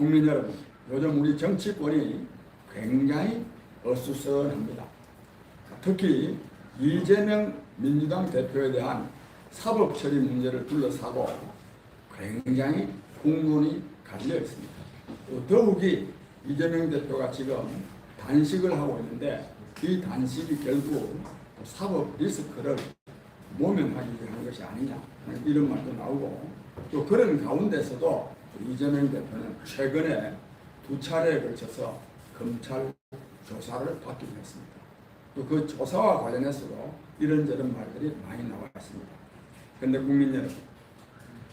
국민 여러분, 요즘 우리 정치권이 굉장히 어수선합니다. 특히 이재명 민주당 대표에 대한 사법 처리 문제를 둘러싸고 굉장히 공론이 갈려 있습니다. 또 더욱이 이재명 대표가 지금 단식을 하고 있는데 이 단식이 결국 사법 리스크를 모면하기 위한 것이 아니냐 이런 말도 나오고 또 그런 가운데서도 이재명 대표는 최근에 두 차례에 걸쳐서 검찰 조사를 받기로 했습니다. 또 그 조사와 관련해서도 이런저런 말들이 많이 나와 있습니다. 그런데 국민 여러분,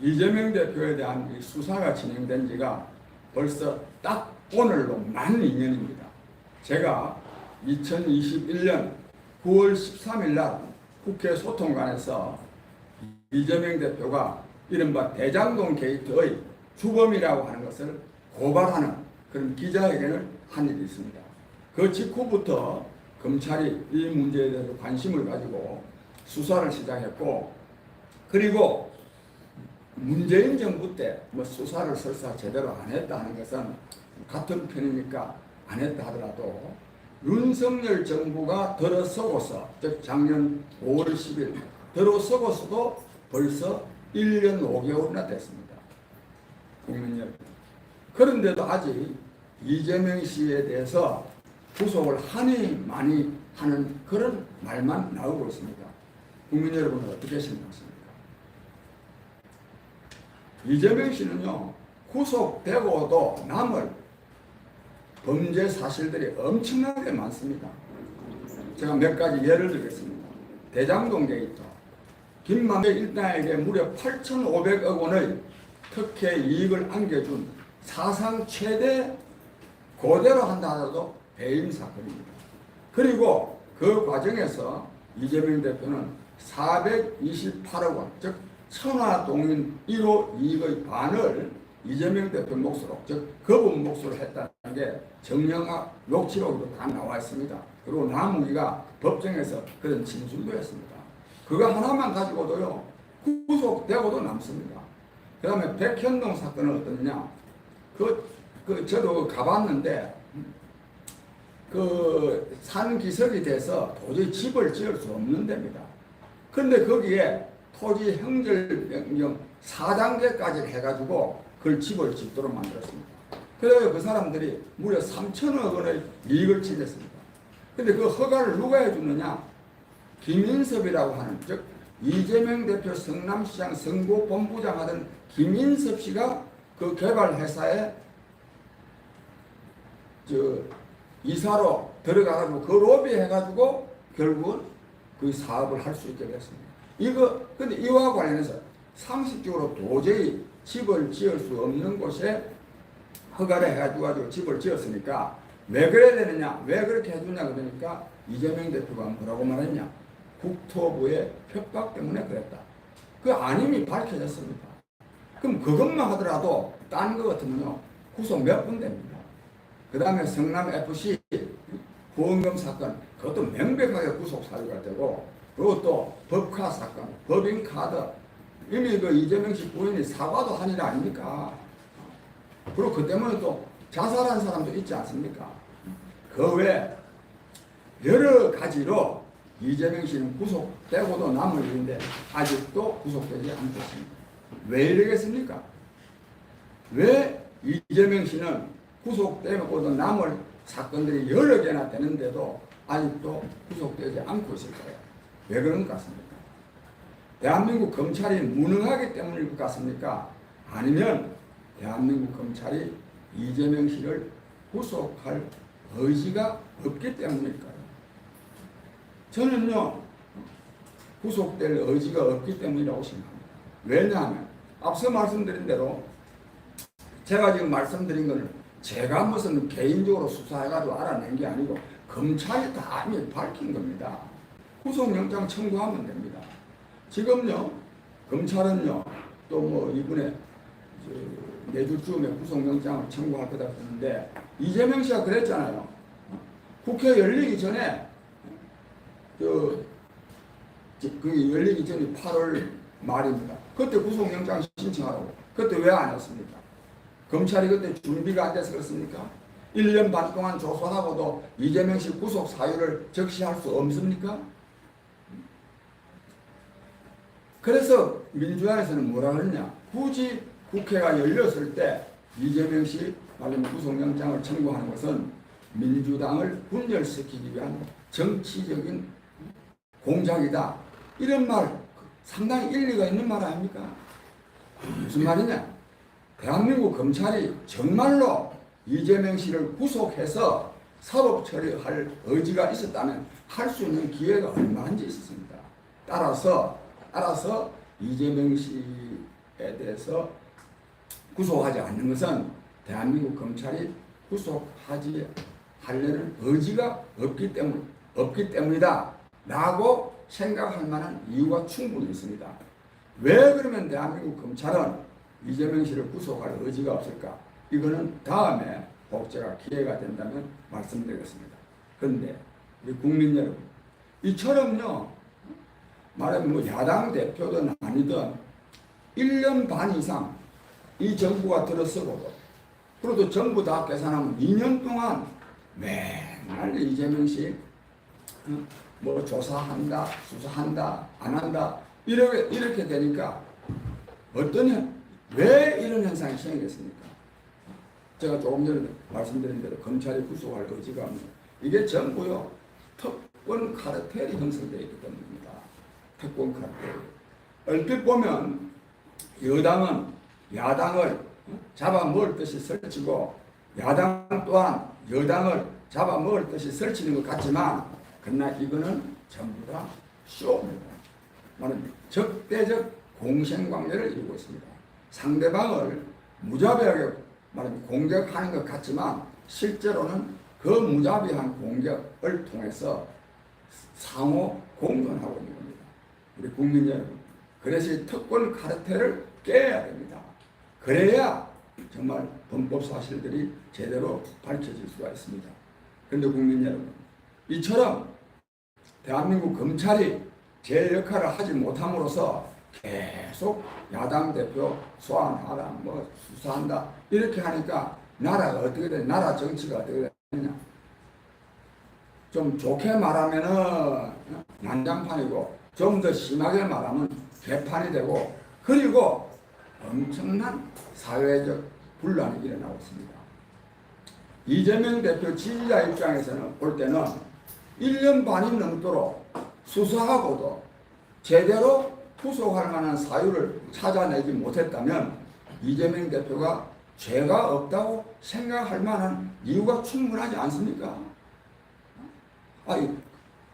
이재명 대표에 대한 이 수사가 진행된 지가 벌써 딱 오늘로 만 2년입니다. 제가 2021년 9월 13일 날 국회 소통관에서 이재명 대표가 이른바 대장동 게이트의 주범이라고 하는 것을 고발하는 그런 기자회견을 한 일이 있습니다. 그 직후부터 검찰이 이 문제에 대해서 관심을 가지고 수사를 시작했고 그리고 문재인 정부 때 뭐 수사를 설사 제대로 안 했다 하는 것은 같은 편이니까 안 했다 하더라도 윤석열 정부가 들어서고서 즉 작년 5월 10일 들어서고서도 벌써 1년 5개월이나 됐습니다. 국민 여러분. 그런데도 아직 이재명 씨에 대해서 구속을 하니 많이 하는 그런 말만 나오고 있습니다. 국민 여러분은 어떻게 생각하십니까? 이재명 씨는요, 구속되고도 남을 범죄 사실들이 엄청나게 많습니다. 제가 몇 가지 예를 들겠습니다. 대장동 게이트. 김만배 일당에게 무려 8,500억 원의 특혜 이익을 안겨준 사상 최대 고대로 한다 하더라도 배임 사건입니다. 그리고 그 과정에서 이재명 대표는 428억 원, 즉 천화동인 1호 이익의 반을 이재명 대표 몫으로, 즉 거분 몫으로 했다는 게 정영학 녹취록으로 다 나와 있습니다. 그리고 남우기가 법정에서 그런 진술도 했습니다. 그거 하나만 가지고도요 구속되고도 남습니다. 그 다음에 백현동 사건은 어떠냐? 그, 그 저도 가봤는데 그 산기석이 돼서 도저히 집을 지을 수 없는 데입니다. 그런데 거기에 토지 형절명령 4단계까지 해가지고 그걸 집을 짓도록 만들었습니다. 그래서 그 사람들이 무려 3천억 원의 이익을 취했습니다. 근데 그 허가를 누가 해주느냐? 김인섭이라고 하는, 즉, 이재명 대표 성남시장 선거본부장 하던 김인섭 씨가 그 개발회사에 저 이사로 들어가가지고 그 로비 해가지고 결국은 그 사업을 할 수 있게 됐습니다. 이거 근데 이와 관련해서 상식적으로 도저히 집을 지을 수 없는 곳에 허가를 해가지고 집을 지었으니까 왜 그래야 되느냐? 왜 그렇게 해주냐? 그러니까 이재명 대표가 뭐라고 말했냐? 국토부의 협박 때문에 그랬다. 그 아님이 밝혀졌습니다. 그럼 그것만 하더라도 딴 거 같으면요 구속 몇 분 됩니다. 그 다음에 성남 FC 보험금 사건 그것도 명백하게 구속 사유가 되고 그리고 또 법카 사건, 법인카드 이미 그 이재명 씨 부인이 사과도 한 일 아닙니까? 그리고 그 때문에 또 자살한 사람도 있지 않습니까? 그외 여러 가지로 이재명 씨는 구속되고도 남을 있는데 아직도 구속되지 않고 있습니다. 왜 이러겠습니까? 왜 이재명 씨는 구속되고도 남을 사건들이 여러 개나 되는데도 아직도 구속되지 않고 있을까요? 왜 그런 것 같습니까? 대한민국 검찰이 무능하기 때문일 것 같습니까? 아니면 대한민국 검찰이 이재명 씨를 구속할 의지가 없기 때문일까요? 저는요, 구속될 의지가 없기 때문이라고 생각합니다. 왜냐하면, 앞서 말씀드린 대로, 제가 지금 말씀드린 것은 제가 무슨 개인적으로 수사해가지고 알아낸 게 아니고, 검찰이 다 이미 밝힌 겁니다. 구속영장 청구하면 됩니다. 지금요, 검찰은요, 또 뭐 이번에 내주쯤에 구속영장을 청구할 거다 그러는데, 이재명 씨가 그랬잖아요. 국회 열리기 전에 그, 그 열리기 전이 8월 말입니다. 그때 구속영장 신청하라고. 그때 왜 안 했습니까? 검찰이 그때 준비가 안 돼서 그렇습니까? 1년 반 동안 조사하고도 이재명 씨 구속 사유를 적시할 수 없습니까? 그래서 민주당에서는 뭐라 그러냐? 굳이 국회가 열렸을 때 이재명 씨 말하면 구속영장을 청구하는 것은 민주당을 분열시키기 위한 정치적인 공작이다. 이런 말 상당히 일리가 있는 말 아닙니까? 무슨 말이냐? 대한민국 검찰이 정말로 이재명 씨를 구속해서 사법 처리할 의지가 있었다면 할 수 있는 기회가 얼마든지 있었습니다. 따라서 따라서 이재명 씨에 대해서 구속하지 않는 것은 대한민국 검찰이 구속하지 하려는 의지가 없기 때문 없기 때문이다 라고 생각할 만한 이유가 충분히 있습니다. 왜 그러면 대한민국 검찰은 이재명 씨를 구속할 의지가 없을까? 이거는 다음에 꼭 제가 기회가 된다면 말씀드리겠습니다. 그런데 우리 국민 여러분, 이처럼요 말하면 뭐 야당 대표든 아니든 1년 반 이상 이 정부가 들어서고도 그래도 정부 다 계산하면 2년 동안 맨날 이재명 씨 어, 뭐 조사한다, 수사한다, 안 한다 이렇게 이렇게 되니까 어떤 현, 왜 이런 현상이 생겼습니까? 제가 조금 전에 말씀드린 대로 검찰이 구속할 의지가 없는 이게 전부요 특권 카르텔이 형성되어 있기 때문입니다. 특권 카르텔. 얼핏 보면 여당은 야당을 잡아먹을 듯이 설치고 야당 또한 여당을 잡아먹을 듯이 설치는 것 같지만 그러나 이거는 전부 다 쇼입니다. 말은 적대적 공생관계를 이루고 있습니다. 상대방을 무자비하게 말하면 공격하는 것 같지만 실제로는 그 무자비한 공격을 통해서 상호 공존하고 있는 겁니다. 우리 국민 여러분. 그래서 이 특권 카르텔을 깨야 됩니다. 그래야 정말 범법 사실들이 제대로 밝혀질 수가 있습니다. 그런데 국민 여러분, 이처럼 대한민국 검찰이 제 역할을 하지 못함으로써 계속 야당 대표 소환하라, 뭐 수사한다 이렇게 하니까 나라가 어떻게 돼? 나라 정치가 어떻게 되냐? 좀 좋게 말하면은 난장판이고 좀 더 심하게 말하면 개판이 되고 그리고 엄청난 사회적 분란이 일어나고 있습니다. 이재명 대표 지지자 입장에서는 볼 때는 1년 반이 넘도록 수사하고도 제대로 구속할 만한 사유를 찾아내지 못했다면 이재명 대표가 죄가 없다고 생각할 만한 이유가 충분하지 않습니까? 아니,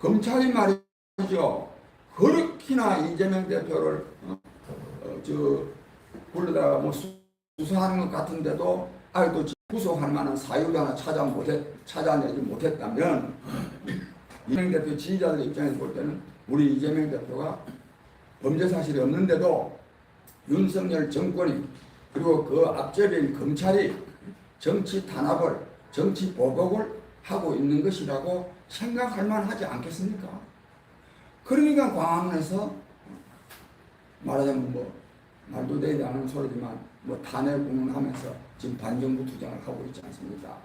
검찰이 말이죠. 그렇게나 이재명 대표를 어, 어, 저 불러다가 뭐 수- 수사하는 것 같은데도 아직도 구속할 만한 사유를 하나 찾아 못해 찾아내지 못했다면 이재명 대표 지지자들 입장에서 볼 때는 우리 이재명 대표가 범죄 사실이 없는데도 윤석열 정권이 그리고 그 앞절인 검찰이 정치 탄압을 정치 보복을 하고 있는 것이라고 생각할 만하지 않겠습니까? 그러니까 광화문에서 말하자면 뭐 말도 되지 않은 소리지만 뭐 탄핵 운운하면서 지금 반정부 투쟁을 하고 있지 않습니까?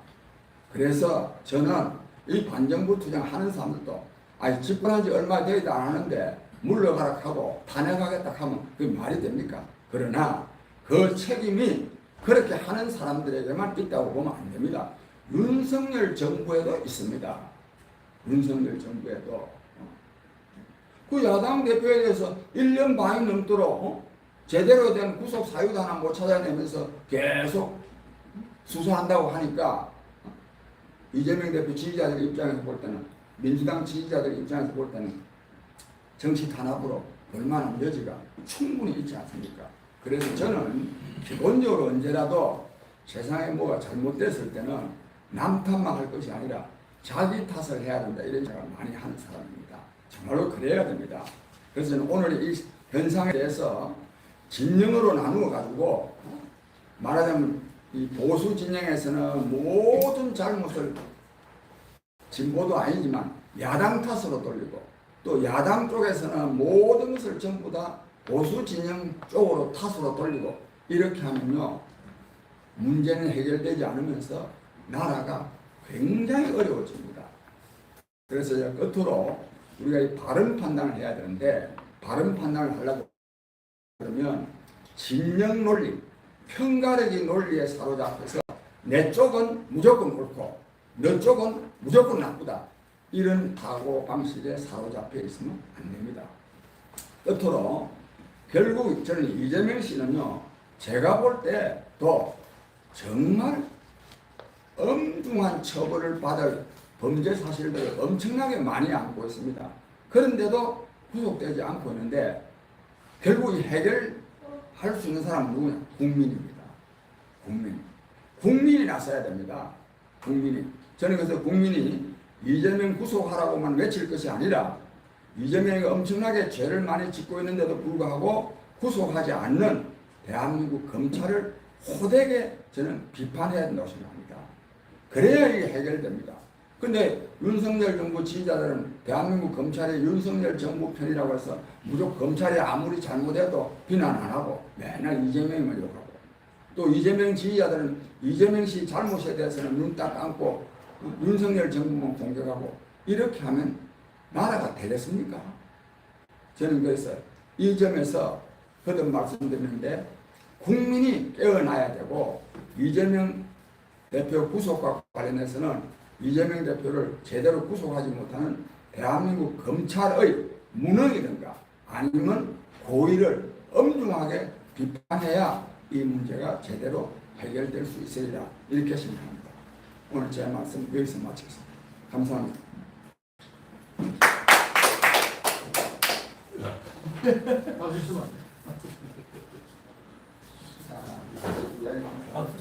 그래서 저는 이 반정부 투쟁 하는 사람들도 아니 집권한 지 얼마 되지도 않았는데 물러가라 하고 탄핵하겠다 하면 그게 말이 됩니까? 그러나 그 책임이 그렇게 하는 사람들에게만 있다고 보면 안 됩니다. 윤석열 정부에도 있습니다. 윤석열 정부에도. 그 야당 대표에 대해서 1년 반이 넘도록 어? 제대로 된 구속 사유도 하나 못 찾아내면서 계속 수사한다고 하니까 어? 이재명 대표 지지자들 입장에서 볼 때는 민주당 지지자들 입장에서 볼 때는 정치 탄압으로 볼만한 여지가 충분히 있지 않습니까? 그래서 저는 기본적으로 언제라도 세상에 뭐가 잘못됐을 때는 남 탓만 할 것이 아니라 자기 탓을 해야 된다 이런 생각을 많이 하는 사람입니다. 정말로 그래야 됩니다. 그래서 저는 오늘 이 현상에 대해서 진영으로 나누어 가지고 말하자면 이 보수 진영에서는 모든 잘못을 진보도 아니지만 야당 탓으로 돌리고 또 야당 쪽에서는 모든 것을 전부 다 보수 진영 쪽으로 탓으로 돌리고 이렇게 하면요 문제는 해결되지 않으면서 나라가 굉장히 어려워집니다. 그래서 이제 끝으로 우리가 이 바른 판단을 해야 되는데 바른 판단을 하려고 그러면 진영 논리, 편가르기 논리에 사로잡혀서 내 쪽은 무조건 옳고 너 쪽은 무조건 나쁘다. 이런 사고 방식에 사로잡혀 있으면 안 됩니다. 끝으로 결국 저는 이재명 씨는요, 제가 볼 때도 정말 엄중한 처벌을 받을 범죄 사실들을 엄청나게 많이 안고 있습니다. 그런데도 구속되지 않고 있는데 결국 이 해결 할 수 있는 사람은 누구냐? 국민입니다. 국민. 국민이 나서야 됩니다. 국민이. 저는 그래서 국민이 이재명 구속하라고만 외칠 것이 아니라 이재명이 엄청나게 죄를 많이 짓고 있는데도 불구하고 구속하지 않는 대한민국 검찰을 호되게 저는 비판해야 된다고 생각합니다. 그래야 이게 해결됩니다. 근데 윤석열 정부 지지자들은 대한민국 검찰의 윤석열 정부 편이라고 해서 무조건 검찰이 아무리 잘못해도 비난 안 하고 맨날 이재명만 욕하고 또 이재명 지지자들은 이재명 씨 잘못에 대해서는 눈 딱 감고 윤석열 정부만 공격하고 이렇게 하면 나라가 되겠습니까? 저는 그래서 이 점에서 거듭 말씀드리는데 국민이 깨어나야 되고 이재명 대표 구속과 관련해서는 이재명 대표를 제대로 구속하지 못하는 대한민국 검찰의 무능이든가 아니면 고의를 엄중하게 비판해야 이 문제가 제대로 해결될 수 있으리라 이렇게 생각합니다. 오늘 제 말씀 여기서 마치겠습니다. 감사합니다. 자, 이야기